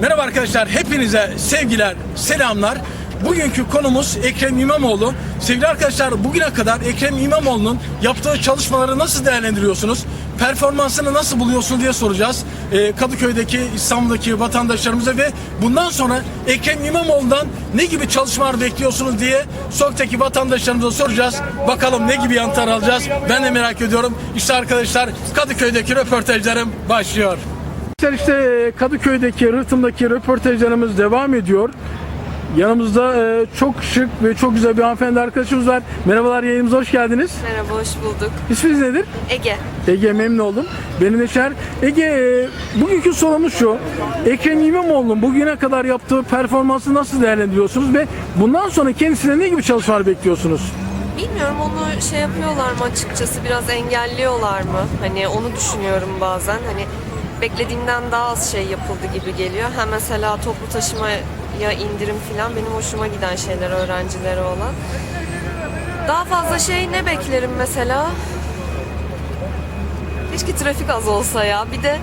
Merhaba arkadaşlar, hepinize sevgiler, selamlar. Bugünkü konumuz Ekrem İmamoğlu. Sevgili arkadaşlar, bugüne kadar Ekrem İmamoğlu'nun yaptığı çalışmaları nasıl değerlendiriyorsunuz? Performansını nasıl buluyorsunuz diye soracağız. Ee, Kadıköy'deki, İstanbul'daki vatandaşlarımıza ve bundan sonra Ekrem İmamoğlu'ndan ne gibi çalışmalar bekliyorsunuz diye sokaktaki vatandaşlarımıza soracağız. Bakalım ne gibi yanıtlar alacağız? Ben de merak ediyorum. İşte arkadaşlar Kadıköy'deki röportajlarım başlıyor. İşte e, Kadıköy'deki, Rıhtım'daki röportajlarımız devam ediyor. Yanımızda e, çok şık ve çok güzel bir hanımefendi arkadaşımız var. Merhabalar yayınımıza hoş geldiniz. Merhaba, hoş bulduk. İsminiz nedir? Ege. Ege memnun oldum. Benim Neşer. Ege e, bugünkü sorumuz şu. Ekrem İmamoğlu'nun bugüne kadar yaptığı performansı nasıl değerlendiriyorsunuz ve bundan sonra kendisine ne gibi çalışmalar bekliyorsunuz? Bilmiyorum onu şey yapıyorlar mı açıkçası biraz engelliyorlar mı? Hani onu düşünüyorum bazen. Hani beklediğimden daha az şey yapıldı gibi geliyor. Ha mesela toplu taşımaya indirim falan benim hoşuma giden şeyler öğrencilere olan. Daha fazla şey ne beklerim mesela? Keşke trafik az olsa ya. Bir de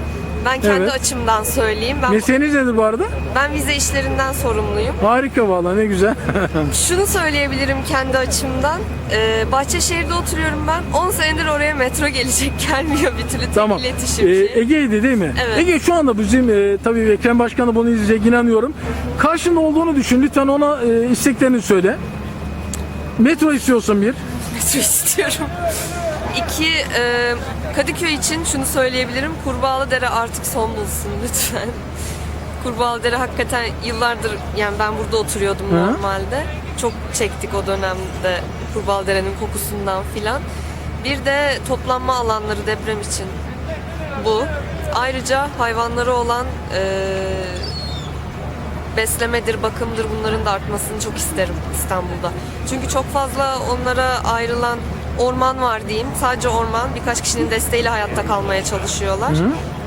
ben kendi Evet. açımdan söyleyeyim. Ben Mesleğiniz nedir bu arada? ben vize işlerinden sorumluyum. Harika valla ne güzel. Şunu söyleyebilirim kendi açımdan. Ee, Bahçeşehir'de oturuyorum ben. 10 senedir oraya metro gelecek gelmiyor bir türlü. Tek tamam. iletişim Ee. Ege'ydi değil mi? Evet. Ege şu anda bizim e, tabii Ekrem Başkan da bunu izleyecek inanıyorum. Karşında olduğunu düşün. Lütfen ona e, isteklerini söyle. Metro istiyorsun bir. metro istiyorum. İki, e, Kadıköy için şunu söyleyebilirim. Kurbağalıdere artık son bulsun lütfen. Kurbağalıdere hakikaten yıllardır yani ben burada oturuyordum Hı. normalde. Çok çektik o dönemde Kurbağalıdere'nin kokusundan filan. Bir de toplanma alanları deprem için bu. Ayrıca hayvanları olan e, beslemedir, bakımdır bunların da artmasını çok isterim İstanbul'da. Çünkü çok fazla onlara ayrılan orman var diyeyim. Sadece orman. Birkaç kişinin desteğiyle hayatta kalmaya çalışıyorlar.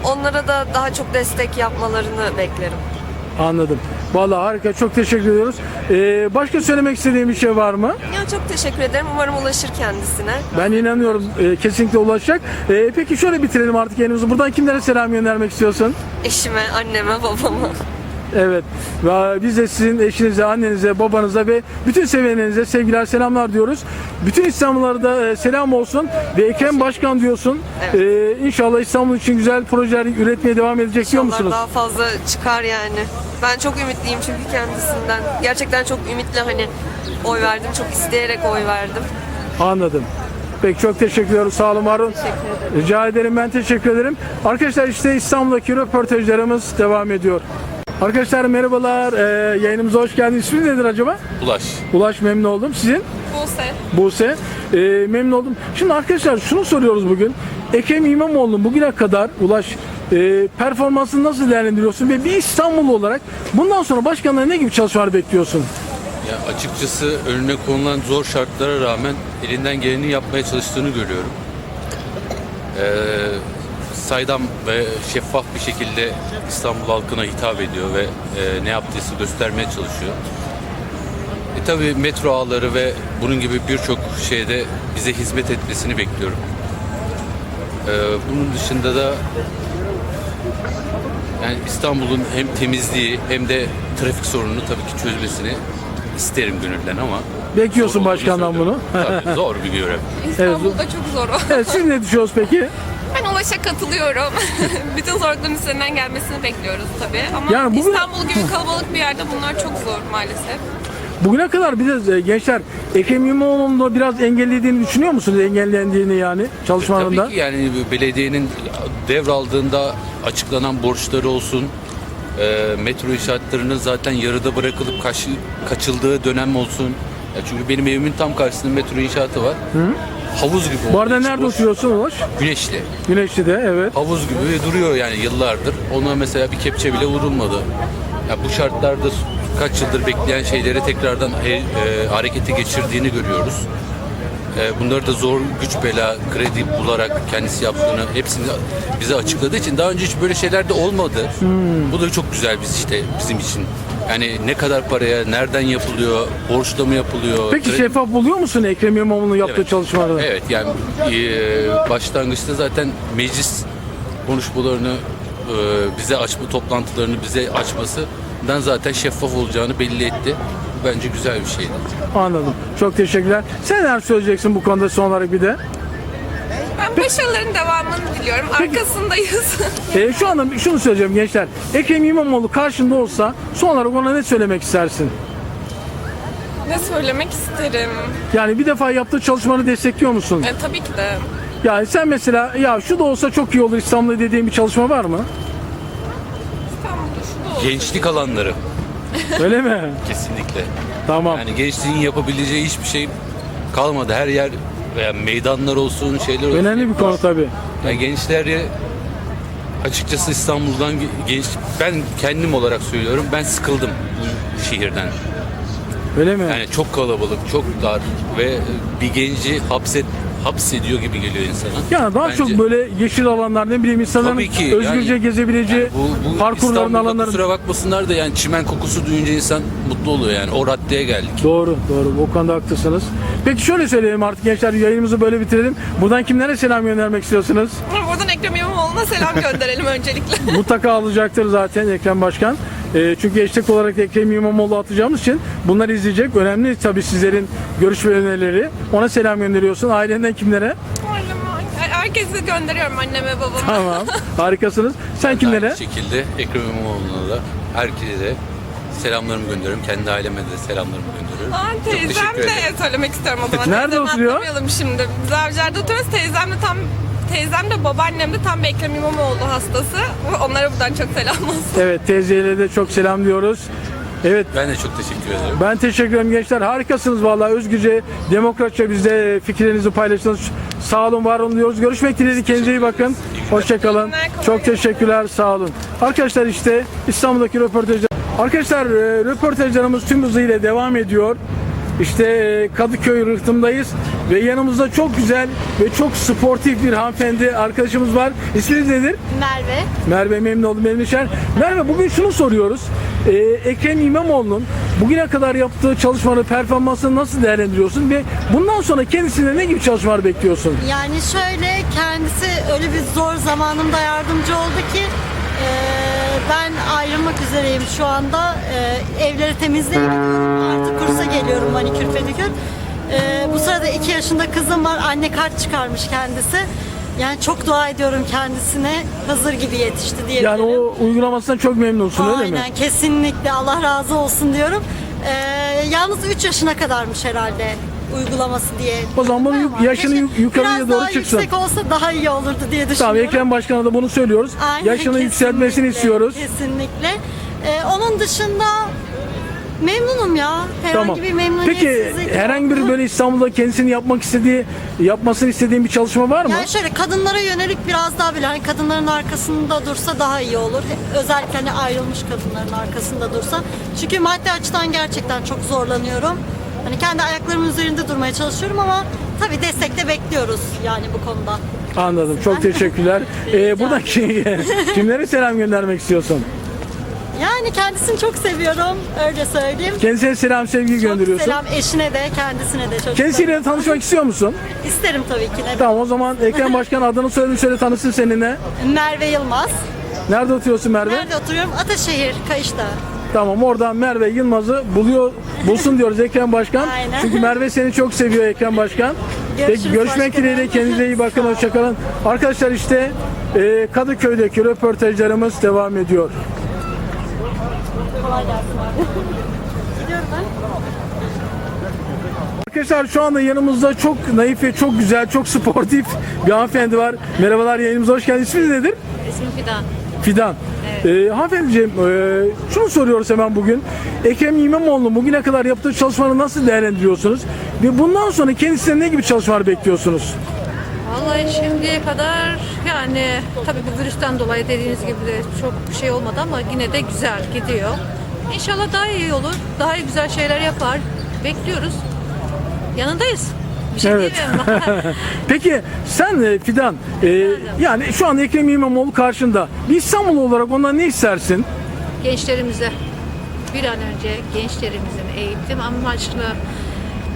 Onlara da daha çok destek yapmalarını beklerim. Anladım. Vallahi harika. Çok teşekkür ediyoruz. Ee, başka söylemek istediğim bir şey var mı? Ya çok teşekkür ederim. Umarım ulaşır kendisine. Ben inanıyorum e, kesinlikle ulaşacak. E, peki şöyle bitirelim artık yayınımızı. Buradan kimlere selam göndermek istiyorsun? Eşime, anneme, babama. Evet. Ve biz de sizin eşinize, annenize, babanıza ve bütün sevenlerinize sevgiler, selamlar diyoruz. Bütün İstanbullulara da e, selam olsun. Ve Ekrem Başkan diyorsun. E, inşallah İstanbul için güzel projeler üretmeye devam edecek diyor İnşallah musunuz? daha fazla çıkar yani. Ben çok ümitliyim çünkü kendisinden. Gerçekten çok ümitle hani oy verdim. Çok isteyerek oy verdim. Anladım. Peki çok teşekkür ediyorum. Sağ olun, var olun. Rica ederim. Ben teşekkür ederim. Arkadaşlar işte İstanbul'daki röportajlarımız devam ediyor. Arkadaşlar merhabalar. Ee, yayınımıza hoş geldiniz. İsminiz nedir acaba? Ulaş. Ulaş memnun oldum. Sizin? Buse. Buse. Ee, memnun oldum. Şimdi arkadaşlar şunu soruyoruz bugün. Ekrem İmamoğlu'nun bugüne kadar Ulaş e, performansını nasıl değerlendiriyorsun ve bir İstanbullu olarak bundan sonra başkanlığa ne gibi çalışmalar bekliyorsun? Ya açıkçası önüne konulan zor şartlara rağmen elinden geleni yapmaya çalıştığını görüyorum. Ee, saydam ve şeffaf bir şekilde İstanbul halkına hitap ediyor ve e, ne yaptıysa göstermeye çalışıyor. E tabi metro ağları ve bunun gibi birçok şeyde bize hizmet etmesini bekliyorum. Ee, bunun dışında da yani İstanbul'un hem temizliği hem de trafik sorununu tabii ki çözmesini isterim gönülden ama Bekliyorsun zor olduğunu başkandan bunu. söylüyorum. Tabii zor bir görev. İstanbul'da çok zor o. Evet, siz ne düşünüyorsunuz peki? Ulaş'a katılıyorum. Bütün zorlukların üstünden gelmesini bekliyoruz tabii. Ama Yani bugün- İstanbul gibi kalabalık bir yerde bunlar çok zor maalesef. Bugüne kadar bir de e, gençler Ekrem İmamoğlu'nun da biraz engellediğini düşünüyor musunuz? Engellendiğini yani çalışmalarında. Tabii ki yani belediyenin devraldığında açıklanan borçları olsun, e, metro inşaatlarının zaten yarıda bırakılıp kaç, kaçıldığı dönem olsun. Ya çünkü benim evimin tam karşısında metro inşaatı var. Havuz gibi. Bu arada nerede boş. oturuyorsun Ulaş? Güneşli. Güneşli'de evet. havuz gibi ve duruyor yani yıllardır. Ona mesela bir kepçe bile vurulmadı. Ya bu şartlarda kaç yıldır bekleyen şeyleri tekrardan e, e, harekete geçirdiğini görüyoruz. E, bunları da zor güç bela kredi bularak kendisi yaptığını hepsini bize açıkladığı için daha önce hiç böyle şeyler de olmadı. Bu da çok güzel biz işte bizim için. Yani ne kadar paraya, nereden yapılıyor, borçla mı yapılıyor? Peki kredi- şeffaf buluyor musun Ekrem İmamoğlu'nun yaptığı Evet. çalışmaları? Evet yani e, başlangıçta zaten meclis konuşmalarını e, bize açma toplantılarını bize açmasından zaten şeffaf olacağını belli etti. Bence güzel bir şeydi. Anladım. Çok teşekkürler. Sen neler söyleyeceksin bu konuda son olarak bir de? Ben başarıların devamını diliyorum. Arkasındayız. Ee, şu anda şunu söyleyeceğim gençler. Ekrem İmamoğlu karşında olsa son olarak ona ne söylemek istersin? ne söylemek isterim? Yani bir defa yaptığı çalışmaları destekliyor musun? E, tabii ki de. Yani sen mesela ya şu da olsa çok iyi olur İstanbul'da dediğin bir çalışma var mı? İstanbul'da şu da oldu. Gençlik alanları Öyle mi? kesinlikle. Tamam. Yani gençliğin yapabileceği hiçbir şey kalmadı. Her yer veya meydanlar olsun, şeyler olsun. Önemli bir konu tabii. Yani gençleri açıkçası İstanbul'dan ge- genç ben kendim olarak söylüyorum ben sıkıldım şehirden. Öyle mi? Yani çok kalabalık, çok dar ve bir genci hapset hapsediyor gibi geliyor insana. Yani daha Bence- çok böyle yeşil alanlar ne bileyim insanların Tabii ki, özgürce yani- gezebileceği yani bu, bu parkurların alanları. kusura bakmasınlar da yani çimen kokusu duyunca insan mutlu oluyor yani. O raddeye geldik. Doğru, doğru. O konuda haklısınız. Peki şöyle söyleyelim artık gençler yayınımızı böyle bitirelim. Buradan kimlere selam göndermek istiyorsunuz? Buradan Ekrem İmamoğlu'na selam gönderelim öncelikle. Mutlaka alacaktır zaten Ekrem Başkan. Ee, çünkü eşlik olarak Ekrem İmamoğlu atacağımız için bunları izleyecek. Önemli tabii sizlerin görüş ve önerileri. Ona selam gönderiyorsun. Ailenden kimlere? Herkese gönderiyorum anneme babama. Tamam. Harikasınız. Sen kimlere? Aynı şekilde Ekrem İmamoğlu'na da herkese selamlarımı gönderiyorum. Kendi aileme de selamlarımı gönderiyorum. Aa, teyzem de söylemek istiyorum o zaman. Nerede Teyzemi oturuyor? atlamayalım şimdi. Biz Avcılar'da oturuyoruz. Teyzem de tam Teyzem de babaannem de tam bir Ekrem İmamoğlu hastası. Onlara buradan çok selam olsun. Evet teyzeyle de çok selam diyoruz. Evet Ben de çok teşekkür ederim. ben teşekkür ederim gençler. Harikasınız vallahi özgürce, demokratça bizde fikirlerinizi paylaştınız. Sağ olun, var olun diyoruz. Görüşmek dileğiyle. Kendinize iyi bakın. Hoşçakalın. Çok teşekkürler. Sağ olun. Arkadaşlar işte İstanbul'daki röportajlar. Arkadaşlar e, röportajlarımız tüm hızıyla devam ediyor. İşte e, Kadıköy rıhtımdayız ve yanımızda çok güzel ve çok sportif bir hanımefendi arkadaşımız var. İsminiz nedir? Merve. Merve memnun oldum Memnun Şen. Merve bugün şunu soruyoruz. Ee, Ekrem İmamoğlu'nun bugüne kadar yaptığı çalışmaları, performansını nasıl değerlendiriyorsun ve bundan sonra kendisine ne gibi çalışmalar bekliyorsun? Yani şöyle kendisi öyle bir zor zamanımda yardımcı oldu ki e, ben ayrılmak üzereyim şu anda. E, evleri temizliğe gidiyorum. Artık kursa geliyorum manikür pedikür. E, bu sırada iki yaşında kızım var. Anne kart çıkarmış kendisi. Yani çok dua ediyorum kendisine. Hazır gibi yetişti diyebilirim. Yani o uygulamasından çok memnunsun öyle mi? Aynen kesinlikle Allah razı olsun diyorum. Ee, yalnız 3 yaşına kadarmış herhalde uygulaması diye. O zaman bunun Ama yaşını keşke yuk- yukarıya biraz doğru daha çıksın. yüksek olsa daha iyi olurdu diye düşünüyorum. Ekrem Başkan'a da bunu söylüyoruz. Aynen, Yaşını yükseltmesini istiyoruz. Kesinlikle. Ee, onun dışında memnunum ya. Herhangi Tamam. bir Peki memnuniyetsizlik herhangi bir böyle İstanbul'da kendisini yapmak istediği, yapmasını istediğin bir çalışma var mı? Yani şöyle kadınlara yönelik biraz daha bile hani kadınların arkasında dursa daha iyi olur. Özellikle hani ayrılmış kadınların arkasında dursa. Çünkü maddi açıdan gerçekten çok zorlanıyorum. Hani kendi ayaklarımın üzerinde durmaya çalışıyorum ama tabii destek de bekliyoruz yani bu konuda. Anladım. Çok teşekkürler. ee, buradan ki- kimlere selam göndermek istiyorsun? Yani kendisini çok seviyorum öyle söyleyeyim. Kendisine selam sevgi Çok gönderiyorsun. selam eşine de kendisine de çok Kendisiyle de tanışmak istiyor musun? isterim tabii ki de. Tamam o zaman Ekrem Başkan adını soyadını söyle tanısın seninle. Merve Yılmaz. Nerede oturuyorsun Merve? Nerede oturuyorum? Ataşehir, Kayış'ta. Tamam oradan Merve Yılmaz'ı buluyor, bulsun diyoruz Ekrem Başkan. Aynen. Çünkü Merve seni çok seviyor Ekrem Başkan. Görüşürüz Peki görüşmek başkanım. dileğiyle kendinize iyi bakın hoşçakalın. Arkadaşlar işte e, Kadıköy'deki röportajlarımız devam ediyor. Kolay gelsin abi. Gidiyorum ben. Arkadaşlar şu anda yanımızda çok naif ve çok güzel, çok sportif bir hanımefendi var. Merhabalar yayınımıza hoş geldiniz. İsminiz nedir? İsmim Fidan. Fidan. Ee, hanımefendiciğim e, şunu soruyoruz hemen bugün. Ekrem İmamoğlu bugüne kadar yaptığı çalışmaları nasıl değerlendiriyorsunuz? Ve bundan sonra kendisine ne gibi çalışmalar bekliyorsunuz? Vallahi şimdiye kadar yani tabii bu virüsten dolayı dediğiniz gibi de çok şey olmadı ama yine de güzel gidiyor. İnşallah daha iyi olur. Daha iyi güzel şeyler yapar. Bekliyoruz. Yanındayız. Bir şey Evet. Peki sen e, Fidan, e, yani şu an Ekrem İmamoğlu karşında. Bir İstanbul olarak ondan ne istersin? Gençlerimize bir an önce gençlerimizin eğitim amaçlı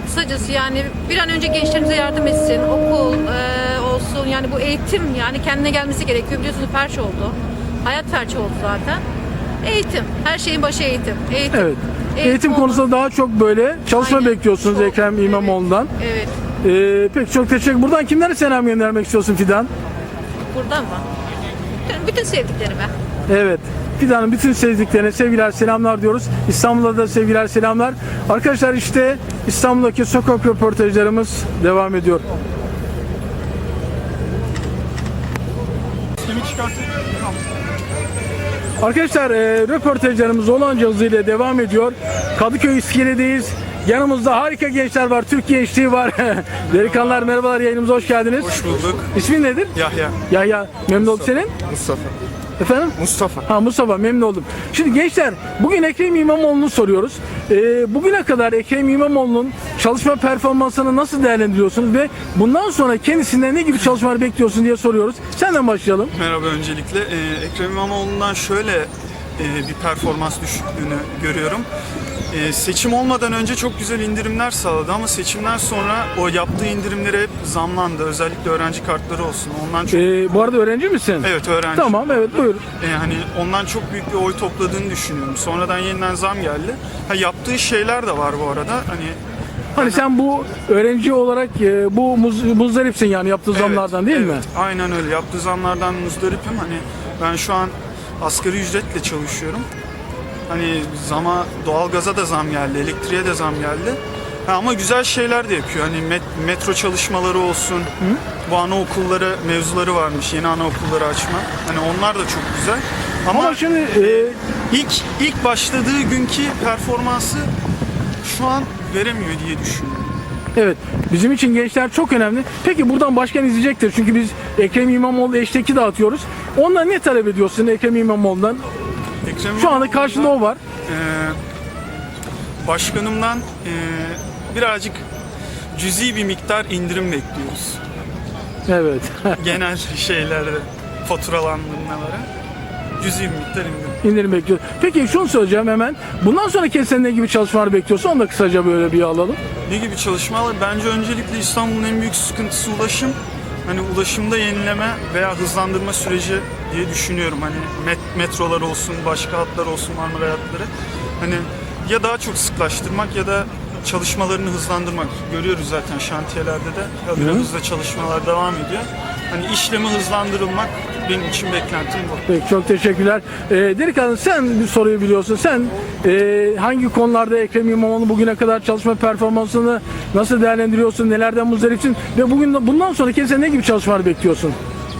kısacası yani bir an önce gençlerimize yardım etsin. Okul e, olsun yani bu eğitim yani kendine gelmesi gerekiyor. Biliyorsunuz felç oldu. Hayat felç oldu zaten. Eğitim. Her şeyin başı eğitim. Eğitim. Evet. Eğitim olmaz- konusunda daha çok böyle çalışma Aynen. bekliyorsunuz Çok, Ekrem. İmamoğlu'ndan. Evet. Ee, peki çok teşekkür. Buradan kimlere selam göndermek istiyorsun Fidan? Buradan mı? Bütün, bütün sevdiklerime. Evet. Fidan'ın bütün sevdiklerine sevgiler selamlar diyoruz. İstanbul'da da sevgiler selamlar. Arkadaşlar işte İstanbul'daki sokak röportajlarımız devam ediyor. Arkadaşlar e, röportajlarımız olanca hızıyla devam ediyor. Kadıköy İskele'deyiz. Yanımızda harika gençler var. Türk gençliği var. Delikanlılar merhabalar yayınımıza hoş geldiniz. Hoş bulduk. İsmin nedir? Yahya. Yahya. Memnun oldum senin. Mustafa. Efendim? Mustafa. Ha Mustafa memnun oldum. Şimdi gençler bugün Ekrem İmamoğlu'nu soruyoruz. Ee, bugüne kadar Ekrem İmamoğlu'nun çalışma performansını nasıl değerlendiriyorsunuz ve bundan sonra kendisinden ne gibi çalışmalar bekliyorsun diye soruyoruz. Senden başlayalım. Merhaba öncelikle. Ee, Ekrem İmamoğlu'ndan şöyle bir performans düşüklüğünü görüyorum. Ee, seçim olmadan önce çok güzel indirimler sağladı ama seçimden sonra o yaptığı indirimlere hep zamlandı. Özellikle öğrenci kartları olsun. Ondan çok Ee, bu arada öğrenci misin? Evet öğrenci. Tamam evet buyur. Ee, hani ondan çok büyük bir oy topladığını düşünüyorum. Sonradan yeniden zam geldi. Ha, yaptığı şeyler de var bu arada. Hani Hani sen bu öğrenci olarak e, bu muz, muzdaripsin yani yaptığı Evet, zamlardan değil mi? evet, Aynen öyle. Yaptığı zamlardan muzdaripim. Hani ben şu an asgari ücretle çalışıyorum. Hani zama, doğalgaza da zam geldi, elektriğe de zam geldi. Ha, ama güzel şeyler de yapıyor. Hani met- metro çalışmaları olsun. Bu anaokulları mevzuları varmış. Yeni anaokulları açma. Hani onlar da çok güzel. Ama, Ama şimdi e, ilk ilk başladığı günkü performansı şu an veremiyor diye düşünüyorum. Evet. Bizim için gençler çok önemli. Peki buradan başkan izleyecektir. Çünkü biz Ekrem İmamoğlu eşteki dağıtıyoruz. Ondan ne talep ediyorsun Ekrem İmamoğlu'ndan? Ekrem Şu anda karşında o var. Ee, başkanımdan e, birazcık cüzi bir miktar indirim bekliyoruz. Evet. Genel şeylerde, faturalandırmalara cüzi bir miktar indirim. İndirim bekliyor. Peki şunu söyleyeceğim hemen. Bundan sonra kesin ne gibi çalışmalar bekliyorsun? Onu da kısaca böyle bir alalım. Ne gibi çalışmalar? Bence öncelikle İstanbul'un en büyük sıkıntısı ulaşım. Hani ulaşımda yenileme veya hızlandırma süreci diye düşünüyorum. Hani met- metrolar olsun, başka hatlar olsun, Marmara hatları. Hani ya daha çok sıklaştırmak ya da çalışmalarını hızlandırmak. Görüyoruz zaten şantiyelerde de Kadıköy'de çalışmalar devam ediyor. Hani işlemi hızlandırılmak benim için beklentim bu. Peki çok teşekkürler. Ee, Delikanlı sen bir soruyu biliyorsun. Sen e, hangi konularda Ekrem İmamoğlu bugüne kadar çalışma performansını nasıl değerlendiriyorsun? Nelerden muzdaripsin? Ve bugün bundan sonra kesin ne gibi çalışmalar bekliyorsun?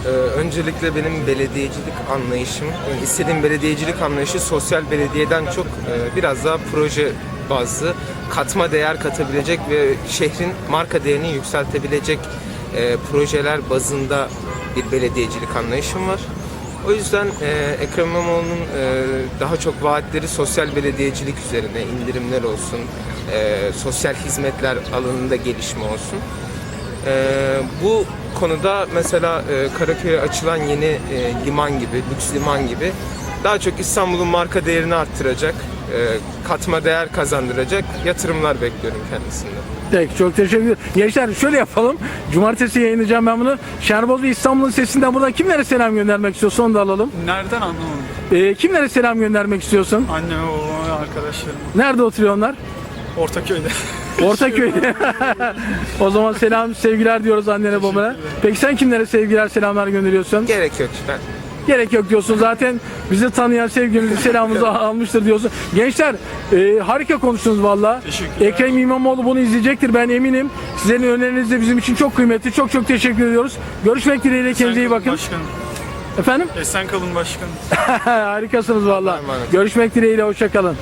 Ee, öncelikle benim belediyecilik anlayışım, yani istediğim belediyecilik anlayışı sosyal belediyeden çok e, biraz daha proje bazlı, katma değer katabilecek ve şehrin marka değerini yükseltebilecek e, projeler bazında bir belediyecilik anlayışım var. O yüzden e, Ekrem İmamoğlu'nun e, daha çok vaatleri sosyal belediyecilik üzerine indirimler olsun, e, sosyal hizmetler alanında gelişme olsun. Ee, bu konuda mesela e, Karaköy'e açılan yeni e, liman gibi, lüks liman gibi daha çok İstanbul'un marka değerini arttıracak, e, katma değer kazandıracak yatırımlar bekliyorum kendisinden. Peki çok teşekkür ederim. Gençler şöyle yapalım. Cumartesi yayınlayacağım ben bunu. Şerboz ve İstanbul'un sesinden burada kimlere selam göndermek istiyorsun onu da alalım. Nereden anlamadım? Ee, kimlere selam göndermek istiyorsun? Anne, babama, arkadaşlarım. Nerede oturuyor onlar? Ortaköy'de. Ortaköy'de. o zaman selam sevgiler diyoruz annene babana. Peki sen kimlere sevgiler selamlar gönderiyorsun? Gerek yok ben. Gerek yok diyorsun zaten bizi tanıyan sevgimizi selamımızı almıştır diyorsun. Gençler e, harika konuştunuz valla. Ekrem İmamoğlu bunu izleyecektir ben eminim. Sizlerin önerileriniz de bizim için çok kıymetli. Çok çok teşekkür ediyoruz. Görüşmek dileğiyle kendinize iyi bakın. Başkanım. Efendim? Esen kalın başkanım. Harikasınız valla. Görüşmek dileğiyle hoşçakalın.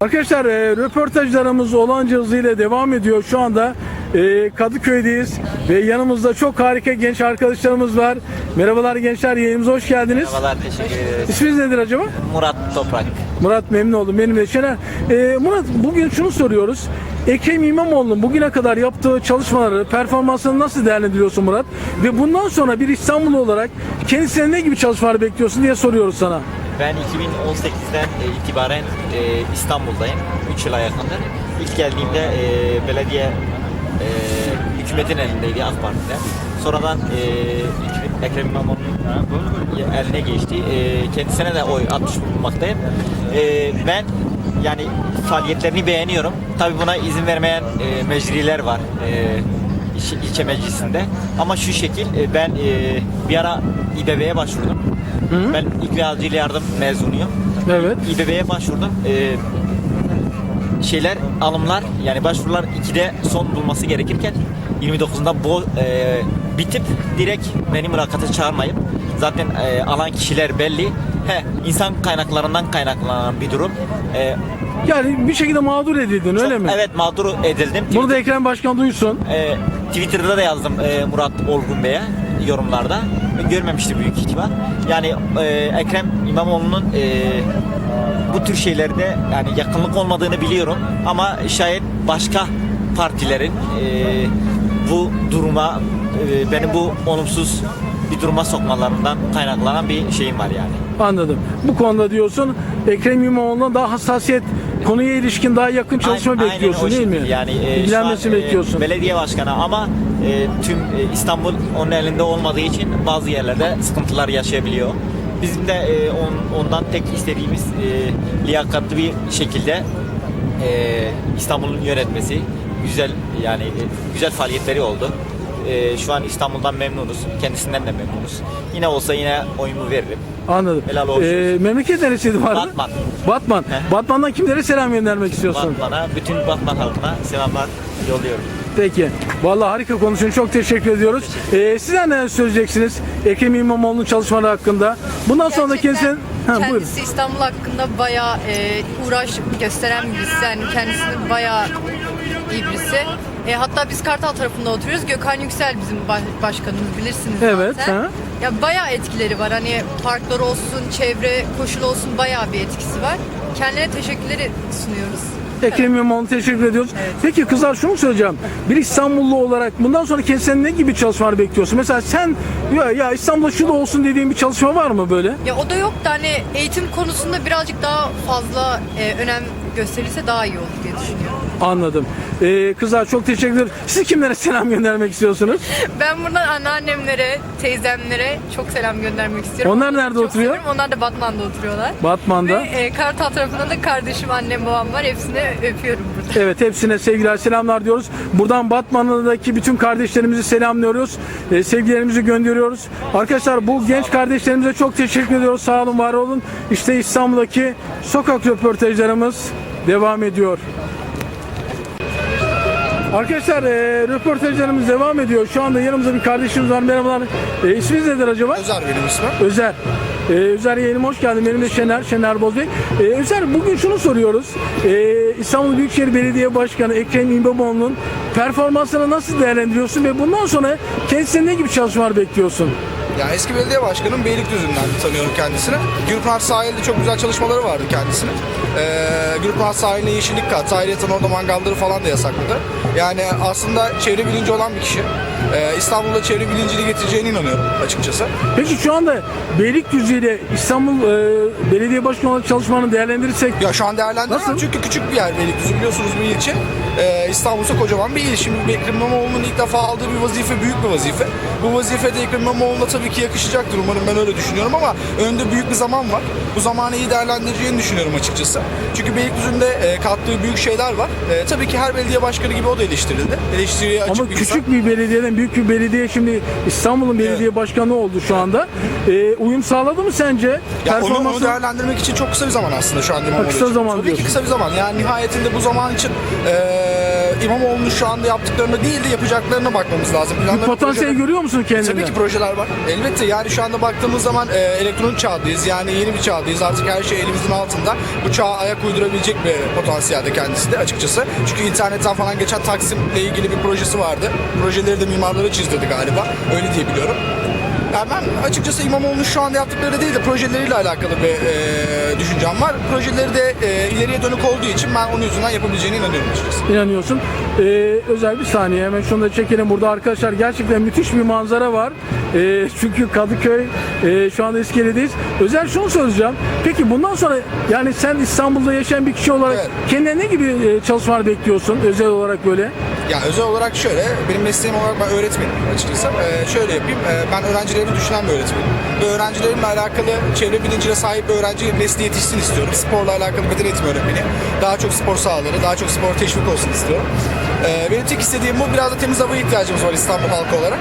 Arkadaşlar e, röportajlarımız olanca hızıyla devam ediyor. Şu anda e, Kadıköy'deyiz ve yanımızda çok harika genç arkadaşlarımız var. Merhabalar gençler yayınımıza hoş geldiniz. Merhabalar, teşekkür ederiz. İsminiz nedir acaba? Murat Toprak. Murat memnun oldum. Benim de Şener. E, Murat bugün şunu soruyoruz. Ekrem İmamoğlu'nun bugüne kadar yaptığı çalışmaları, performansını nasıl değerlendiriyorsun Murat? Ve bundan sonra bir İstanbul olarak kendisine ne gibi çalışmalar bekliyorsun diye soruyoruz sana. Ben 2018'den e, itibaren e, İstanbul'dayım. 3 yıla yakındır. İlk geldiğimde belediye e, hükümetin elindeydi AK Parti'de. sonradan e, Ekrem İmamoğlu'nun eline geçti. E, kendisine de oy atmış bulunmaktayım. E, ben yani faaliyetlerini beğeniyorum. Tabii buna izin vermeyen e, mecliler var. E, ilçe, meclisinde. Ama şu şekil ben e, bir ara İBB'ye başvurdum. Ben ilk ve acil yardım mezunuyum. Evet. İBB'ye başvurdum. E, şeyler alımlar yani başvurular 2'de son bulması gerekirken 29'unda bu e, bitip direkt beni mülakata çağırmayıp zaten e, alan kişiler belli. He, insan kaynaklarından kaynaklanan bir durum. E, Yani bir şekilde mağdur edildin öyle çok- mi? Evet mağdur edildim. Bunu da Ekrem Başkan duysun. E, Twitter'da da yazdım e, Murat Olgun Bey'e yorumlarda. Görmemişti büyük ihtimal. Yani e, Ekrem İmamoğlu'nun e, bu tür şeylerde yani yakınlık olmadığını biliyorum ama şayet başka partilerin e, bu duruma e, beni bu olumsuz bir duruma sokmalarından kaynaklanan bir şeyim var yani. Anladım. Bu konuda diyorsun Ekrem İmamoğlu'na daha hassasiyet konuya ilişkin daha yakın çalışma Aynen- bekliyorsun aynen değil mi? Yani e, şu İlgilenmesini an, e, bekliyorsun. belediye başkanı ama e, tüm e, İstanbul onun elinde olmadığı için bazı yerlerde sıkıntılar yaşayabiliyor. Bizim de e, on- ondan tek istediğimiz e, liyakatlı bir şekilde e, İstanbul'un yönetmesi güzel yani e, güzel faaliyetleri oldu. E, şu an İstanbul'dan memnunuz. Kendisinden de memnunuz. Yine olsa yine oyumu veririm. Anladım. Helal olsun. Ee, memleket neresiydi vardı? Batman. Batman. Heh. Batman'dan kimlere selam göndermek istiyorsun? Batman'a, bütün Batman halkına selamlar yolluyorum. Peki. Vallahi harika konuşun. Çok teşekkür ediyoruz. Ee, sizler neler söyleyeceksiniz? Ekrem İmamoğlu'nun çalışmaları hakkında. Bundan sonra da Gerçekten kendisinin... Ha, buyurun. kendisi İstanbul hakkında bayağı e, uğraş gösteren birisi. Yani kendisini bayağı iyi birisi. E, hatta biz Kartal tarafında oturuyoruz. Gökhan Yüksel bizim baş- başkanımız bilirsiniz Evet, zaten. ha. Ya bayağı etkileri var. Hani parklar olsun, çevre koşul olsun bayağı bir etkisi var. Kendilerine teşekkürleri sunuyoruz. Ekrem İmamoğlu'na teşekkür ediyoruz. Peki kızlar şunu söyleyeceğim. Bir İstanbullu olarak bundan sonra kendisinden ne gibi çalışmalar bekliyorsun? Mesela sen ya, ya İstanbul'da şu da olsun dediğin bir çalışma var mı böyle? Ya o da yok da hani eğitim konusunda birazcık daha fazla e, önem gösterilse daha iyi olur diye düşünüyorum. Anladım. Ee, kızlar çok teşekkür ederim. Siz kimlere selam göndermek istiyorsunuz? Ben buradan anneannemlere, teyzemlere çok selam göndermek istiyorum. Onlar nerede çok oturuyor? seviyorum. Onlar da Batman'da oturuyorlar. Batman'da. Ve e, Kartal tarafında da kardeşim, annem, babam var. Hepsini öpüyorum burada. Evet hepsine sevgiler selamlar diyoruz. Buradan Batman'daki bütün kardeşlerimizi selamlıyoruz. Ee, sevgilerimizi gönderiyoruz. Arkadaşlar bu genç kardeşlerimize çok teşekkür ediyoruz. Sağ olun var olun. İşte İstanbul'daki sokak röportajlarımız devam ediyor. Arkadaşlar e, röportajlarımız devam ediyor. Şu anda yanımızda bir kardeşimiz var. Merhabalar. E, isminiz nedir acaba? Özer benim ismim. Özer. Ee, Özer yayınıma hoş geldin. Benim de Şener, Şener Bozbey. Ee, Özer bugün şunu soruyoruz. Ee, İstanbul Büyükşehir Belediye Başkanı Ekrem İmamoğlu'nun performansını nasıl değerlendiriyorsun ve bundan sonra kendisine ne gibi çalışmalar bekliyorsun? Ya eski belediye başkanım Beylikdüzü'nden tanıyorum kendisini. Gürpınar sahilde çok güzel çalışmaları vardı kendisinin. Ee, Gürpınar sahiline yeşillik kattı. Ayrıca orada mangalları falan da yasakladı. Yani aslında çevre bilinci olan bir kişi. Ee, İstanbul'da çevre bilincini getireceğine inanıyorum açıkçası. Peki şu anda Beylikdüzü ile İstanbul e, Belediye Başkanı olarak çalışmalarını değerlendirirsek Ya şu an değerlendiremem Nasıl? çünkü küçük bir yer Beylikdüzü biliyorsunuz bir ilçe. Ee, İstanbul ise kocaman bir il. Şimdi Ekrem İmamoğlu'nun ilk defa aldığı bir vazife büyük bir vazife. Bu vazife de Ekrem İmamoğlu'na tabii ki yakışacaktır umarım ben öyle düşünüyorum ama önde büyük bir zaman var. Bu zamanı iyi değerlendireceğini düşünüyorum açıkçası. Çünkü Beylikdüzü'nde e, kattığı büyük şeyler var. E, tabii ki her belediye başkanı gibi o da eleştirildi. Eleştiriye açık ama bir küçük insan. bir belediyeden büyük bir belediye şimdi İstanbul'un belediye başkanı oldu şu anda. Ee, uyum sağladı mı sence? Ya onu, onu Performansı- değerlendirmek için çok kısa bir zaman aslında şu an İmamoğlu kısa için. zaman Tabii diyorsun. ki kısa bir zaman. Yani nihayetinde bu zaman için e, İmamoğlu'nun şu anda yaptıklarına değil de yapacaklarına bakmamız lazım. Bir Planları, potansiyel projeleri- görüyor musun kendinde? Tabii ki projeler var. Elbette yani şu anda baktığımız zaman e, elektronik çağdayız. Yani yeni bir çağdayız. Artık her şey elimizin altında. Bu çağa ayak uydurabilecek bir potansiyelde kendisi de açıkçası. Çünkü internetten falan geçen Taksim'le ilgili bir projesi vardı. Projeleri de mimarlara çizdirdi galiba. Öyle diye biliyorum. Yani ben açıkçası İmamoğlu'nun şu anda yaptıkları değil de projeleriyle alakalı bir e, düşüncem var. Projeleri de e, ileriye dönük olduğu için ben onun yüzünden yapabileceğine inanıyorum açıkçası. inanıyorsun. Ee, özel bir saniye hemen şunu da çekelim. Burada arkadaşlar gerçekten müthiş bir manzara var. Ee, çünkü Kadıköy e, şu anda İskele'deyiz. Özel şunu soracağım. Peki bundan sonra yani sen İstanbul'da yaşayan bir kişi olarak Evet. kendine ne gibi e, çalışmalar bekliyorsun özel olarak böyle? Ya özel olarak şöyle, benim mesleğim olarak ben öğretmenim açıkçası. Ee, şöyle yapayım, ee, ben öğrencilerimi düşünen bir öğretmenim. Ve öğrencilerimle alakalı çevre bilincine sahip bir öğrenci nesli yetişsin istiyorum. Sporla alakalı beden eğitimi öğretmeni. Daha çok spor sahaları, daha çok spor teşvik olsun istiyorum. Ee, benim tek istediğim bu, biraz da temiz havaya ihtiyacımız var İstanbul halkı olarak.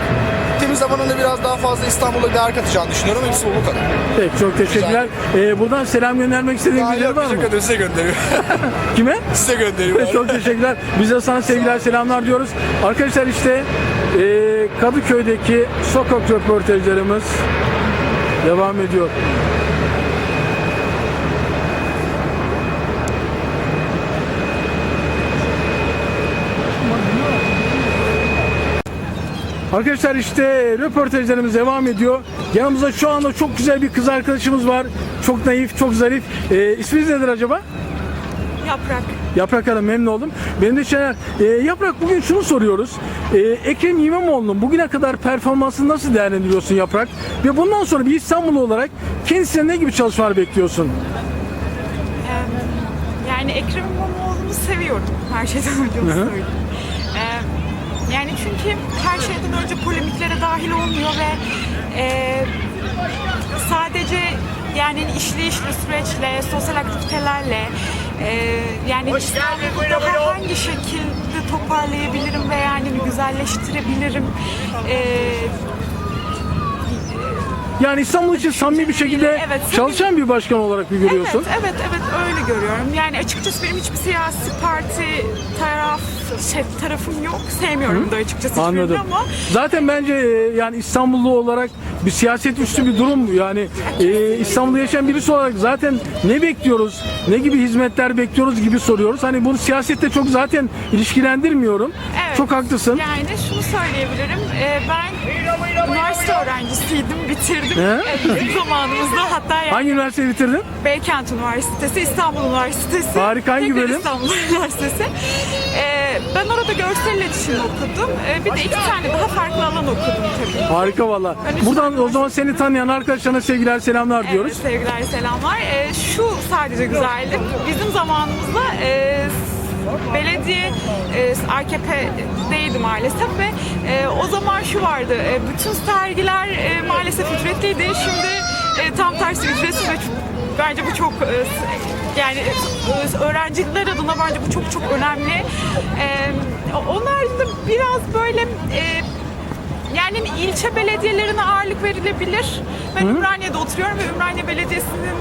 Temiz havanın da biraz daha fazla İstanbul'a değer katacağını düşünüyorum. Hepsi bu kadar. Peki çok teşekkürler. Ee, buradan selam göndermek istediğin Daha birileri yok, var mı? teşekkür ederim. Size gönderiyorum. Kime? Size gönderiyorum. Çok teşekkürler. Biz de sana sevgiler, selamlar diyoruz. Arkadaşlar işte e, Kadıköy'deki sokak röportajlarımız devam ediyor. Arkadaşlar işte röportajlarımız devam ediyor. Yanımızda şu anda çok güzel bir kız arkadaşımız var. Çok naif, çok zarif. E, isminiz nedir acaba? Yaprak. Yaprak Hanım memnun oldum. Benim de Şener. Ee, Yaprak bugün şunu soruyoruz. Ee, Ekrem İmamoğlu'nun bugüne kadar performansını nasıl değerlendiriyorsun Yaprak? Ve bundan sonra bir İstanbul olarak kendisine ne gibi çalışmalar bekliyorsun? Yani Ekrem İmamoğlu'nu seviyorum. Her şeyden önce onu Hı hı. söyleyeyim. Yani çünkü her şeyden önce polemiklere dahil olmuyor ve e, sadece yani işleyişli süreçle, sosyal aktivitelerle e, yani İstanbul'u daha hangi şekilde toparlayabilirim ve yani güzelleştirebilirim. E, Yani İstanbul için samimi bir şekilde Evet, çalışan bir başkan olarak bir görüyorsun. Evet, evet, evet öyle görüyorum. Yani açıkçası benim hiçbir siyasi parti taraf şey, tarafım yok. Sevmiyorum da açıkçası Anladım. ama Zaten bence e, yani İstanbullu olarak bir siyaset üstü bir durum yani e, İstanbul'da yaşayan birisi olarak zaten ne bekliyoruz, ne gibi hizmetler bekliyoruz gibi soruyoruz. Hani bunu siyasette çok zaten ilişkilendirmiyorum. Evet. Çok haklısın. Yani şunu söyleyebilirim. Ee, ben üniversite öğrencisiydim, bitirdim. He? Ee, bizim zamanımızda hatta yani Hangi üniversite bitirdin? Beykent Üniversitesi, İstanbul Üniversitesi. Harika, hangi bölüm? İstanbul Üniversitesi. Ee, ben orada görsel iletişim okudum. Ee, bir de iki tane daha farklı alan okudum tabii. Harika valla. Buradan o zaman seni tanıyan arkadaşlarına sevgiler selamlar diyoruz. Evet, sevgiler, selamlar. Ee, şu sadece güzellik. Bizim zamanımızda e, belediye e, AKP'deydi maalesef ve e, o zaman şu vardı. e, bütün sergiler e, maalesef ücretliydi. Şimdi e, tam tersi ücretsiz ve bence bu çok e, yani e, öğrenciler adına bence bu çok çok önemli. E, onun haricinde biraz böyle e, yani ilçe belediyelerine ağırlık verilebilir. Ben Ümraniye'de oturuyorum ve Ümraniye Belediyesi'nin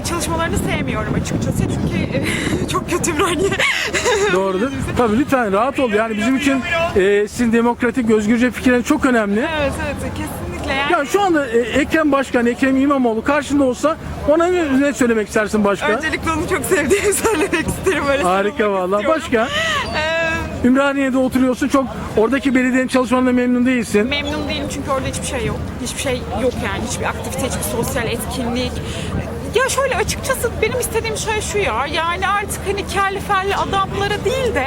e, çalışmalarını sevmiyorum açıkçası. Çünkü e, çok kötü Ümraniye. Doğrudur. Tabii lütfen rahat ol. Yani bizim için e, sizin demokratik özgürce fikirleriniz çok önemli. evet evet kesinlikle yani. Ya şu anda e, Ekrem Başkan, Ekrem İmamoğlu karşında olsa ona ne, ne söylemek istersin başka? Öncelikle onu çok sevdiğimi söylemek isterim. Öyle Harika valla. Başka? Ümraniye'de oturuyorsun. Çok oradaki belediyenin çalışmalarına memnun değilsin. Memnun değilim çünkü orada hiçbir şey yok. Hiçbir şey yok yani. Hiçbir aktivite, hiçbir sosyal etkinlik. Ya şöyle açıkçası benim istediğim şey şu ya. Yani artık hani kelli felli adamlara değil de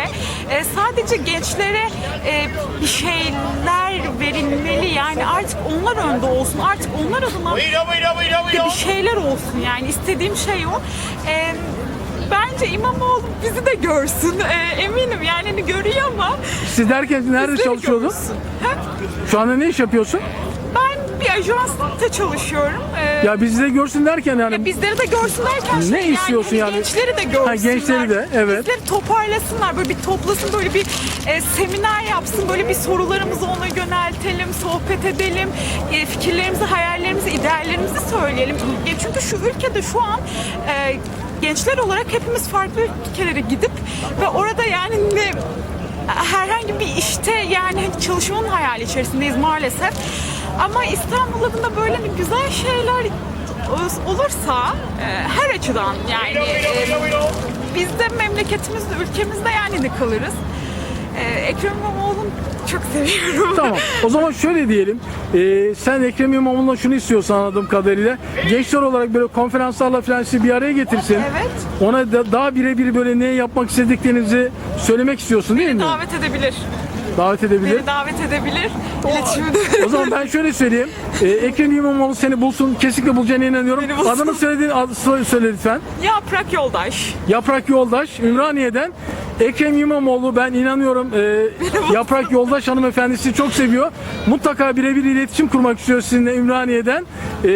e, sadece gençlere e, bir şeyler verilmeli. Yani artık onlar önde olsun. Artık onlar adına bir şeyler olsun. Yani istediğim şey o. E, Bence İmamoğlu bizi de görsün. E, eminim yani hani görüyor ama Siz derken nerede bizleri çalışıyordun? görsün. Şu anda ne iş yapıyorsun? Ben bir ajansta çalışıyorum. Ee, Ya bizi de görsün derken yani ya bizleri de görsün derken Ne şey istiyorsun yani? yani? hani Gençleri de görsünler. Ha, gençleri de, evet. Bizleri toparlasınlar. Böyle bir toplasın, böyle bir e, seminer yapsın. Böyle bir sorularımızı ona yöneltelim, sohbet edelim. E, fikirlerimizi, hayallerimizi, ideallerimizi söyleyelim. E, çünkü şu ülkede şu an e, gençler olarak hepimiz farklı ülkelere gidip ve orada yani ne herhangi bir işte yani hani çalışmanın hayali içerisindeyiz maalesef. Ama İstanbul adına böyle bir güzel şeyler olursa e, her açıdan yani e, biz de memleketimizde, ülkemizde yani ne kalırız. Ee, Ekrem İmamoğlu'nu çok seviyorum. Tamam. O zaman şöyle diyelim. Ee, sen Ekrem İmamoğlu'na şunu istiyorsan anladığım kadarıyla. Gençler olarak böyle konferanslarla falan sizi bir araya getirsin. Evet. Ona da, daha birebir böyle ne yapmak istediklerinizi söylemek istiyorsun değil mi? Davet edebilir. Davet edebilir. Beni davet edebilir. İletişimi de O zaman ben şöyle söyleyeyim. Ee, Ekrem İmamoğlu seni bulsun. Kesinlikle bulacağına inanıyorum. Beni bulsun. Adını söylediğin adı söyle, söyle lütfen. Yaprak Yoldaş. Yaprak Yoldaş Ümraniye'den. Ekrem İmamoğlu ben inanıyorum e, Yaprak Yoldaş hanımefendisi çok seviyor. Mutlaka birebir iletişim kurmak istiyor sizinle Ümraniye'den. E,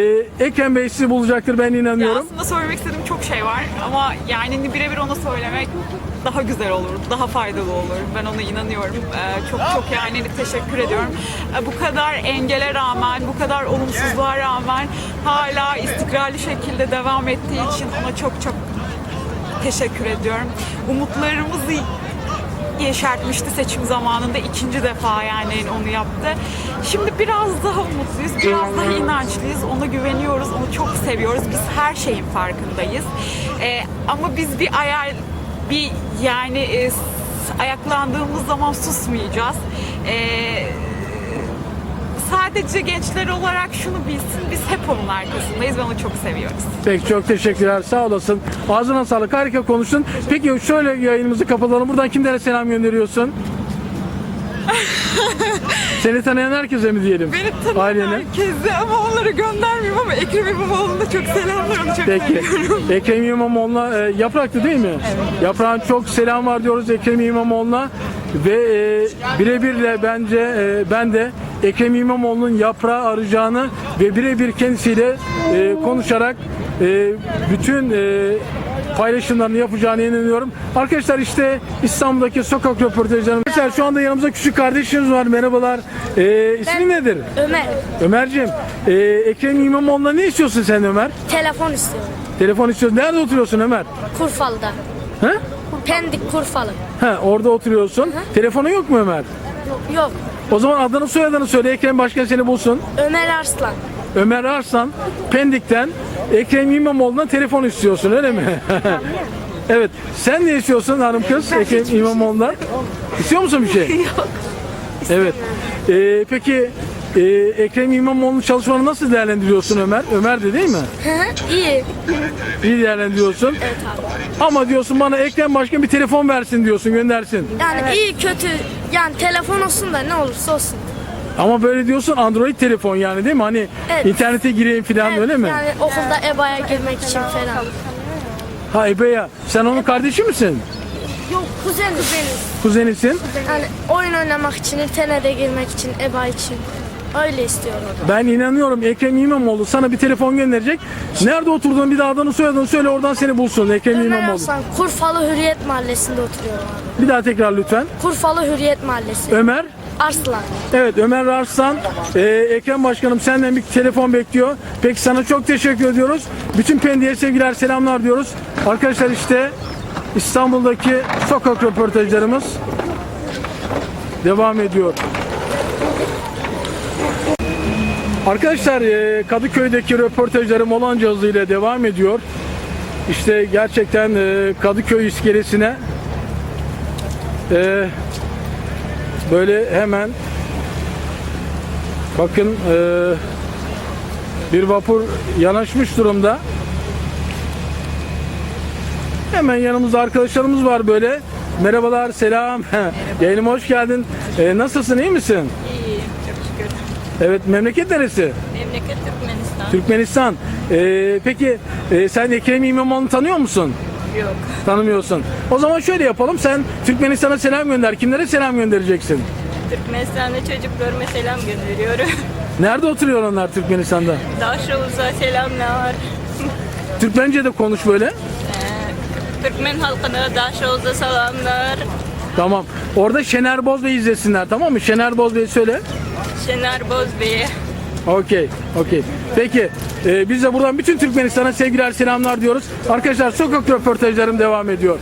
Ekrem Bey sizi bulacaktır ben Ya inanıyorum. aslında söylemek istediğim çok şey var ama yani birebir ona söylemek daha güzel olur, daha faydalı olur. Ben ona inanıyorum. Ee, çok çok yani teşekkür ediyorum. Ee, bu kadar engele rağmen, bu kadar olumsuzluğa rağmen hala istikrarlı şekilde devam ettiği için ona çok çok teşekkür ediyorum. Umutlarımızı yeşertmişti seçim zamanında ikinci defa yani onu yaptı. Şimdi biraz daha umutluyuz, biraz daha inançlıyız, ona güveniyoruz, onu çok seviyoruz. Biz her şeyin farkındayız. Ee, ama biz bir ayar, bir yani e, ayaklandığımız zaman susmayacağız. Ee, sadece gençler olarak şunu bilsin, biz hep onun arkasındayız ve onu çok seviyoruz. Peki çok teşekkürler sağ olasın. Ağzına sağlık harika konuştun. Peki şöyle yayınımızı kapatalım. Buradan kimlere selam gönderiyorsun? Seni tanıyan herkese mi diyelim? Beni tanıyan Ailene. herkese ama onları göndermeyeyim ama Ekrem İmamoğlu'na çok selamlar, onu çok Peki. seviyorum. Ekrem İmamoğlu'na e, yapraktı değil mi? Yaprağın çok selam var diyoruz Ekrem İmamoğlu'na ve e, birebirle bence e, ben de Ekrem İmamoğlu'nun yaprağı arayacağını ve birebir kendisiyle e, konuşarak e, bütün e, paylaşımlarını yapacağını inanıyorum. Arkadaşlar işte İstanbul'daki sokak röportajlarım. Mesela şu anda yanımızda küçük kardeşimiz var. Merhabalar. E, ismi nedir? Ömer, Ömerciğim. E, Ekrem İmamoğlu'na ne istiyorsun sen Ömer? telefon istiyorum. Telefon istiyorsun. Nerede oturuyorsun Ömer? Kurfalı'da. He? Pendik Kurfalı. He, orada oturuyorsun. Telefonun yok mu Ömer? Yok, O zaman adını soyadını söyle. Ekrem Başkan seni bulsun. Ömer Arslan. Ömer Arslan Pendik'ten Ekrem İmamoğlu'na telefon istiyorsun öyle mi? evet. Sen ne istiyorsun hanım kız Ekrem İmamoğlu'ndan? İstiyor musun bir şey? Yok. Evet. Ee, peki e, Ekrem İmamoğlu'nun çalışmalarını nasıl değerlendiriyorsun Ömer? Ömer de değil mi? İyi. İyi değerlendiriyorsun. Evet abi. Ama diyorsun bana Ekrem Başkan bir telefon versin diyorsun göndersin. Yani iyi kötü, yani telefon olsun da ne olursa olsun. Ama böyle diyorsun Android telefon yani değil mi? Hani Evet. internete gireyim falan Evet, öyle mi? Yani okulda EBA'ya girmek için falan. Ha Ebe ya sen onun kardeşi misin? Yok, kuzen kuzeniz. Kuzenisin. Yani oyun oynamak için, internete girmek için, EBA için. Öyle istiyorum. Ben inanıyorum Ekrem İmamoğlu sana bir telefon gönderecek. Nerede oturduğunu bir daha adını soyadını söyle oradan seni bulsun Ekrem Ömer İmamoğlu. Arslan, Kurfalı Hürriyet Mahallesi'nde oturuyorum abi. Bir daha tekrar lütfen. Kurfalı Hürriyet Mahallesi. Ömer. Arslan. Evet Ömer Arslan. Ee, Ekrem Başkanım senden bir telefon bekliyor. Peki sana çok teşekkür ediyoruz. Bütün Pendik'e sevgiler selamlar diyoruz. Arkadaşlar işte İstanbul'daki sokak röportajlarımız devam ediyor. Arkadaşlar e, Kadıköy'deki röportajlarım olanca hızıyla devam ediyor. İşte gerçekten e, Kadıköy iskelesine e, böyle hemen bakın bir vapur yanaşmış durumda. Hemen yanımızda arkadaşlarımız var böyle. Merhabalar, selam. Yayınıma hoş geldin. E, nasılsın, iyi misin? Evet, memleket neresi? Memleket Türkmenistan. Türkmenistan. E, peki e, sen Ekrem İmamoğlu'nu tanıyor musun? Yok. Tanımıyorsun. O zaman şöyle yapalım. Sen Türkmenistan'a selam gönder. Kimlere selam göndereceksin? Türkmenistan'da çocuklarıma selam gönderiyorum. Nerede oturuyor onlar Türkmenistan'da? Daşoğuz'a selamlar. Türkmence de konuş böyle. Türkmen halkına Daşoğuz'a selamlar. Tamam. Orada Şener Bozbey izlesinler tamam mı? Şener Bozbey söyle. Şener Bozbey'e. Okey. Okey. Peki. e, biz de buradan bütün Türkmenistan'a sevgiler selamlar diyoruz. Arkadaşlar sokak röportajlarım devam ediyor.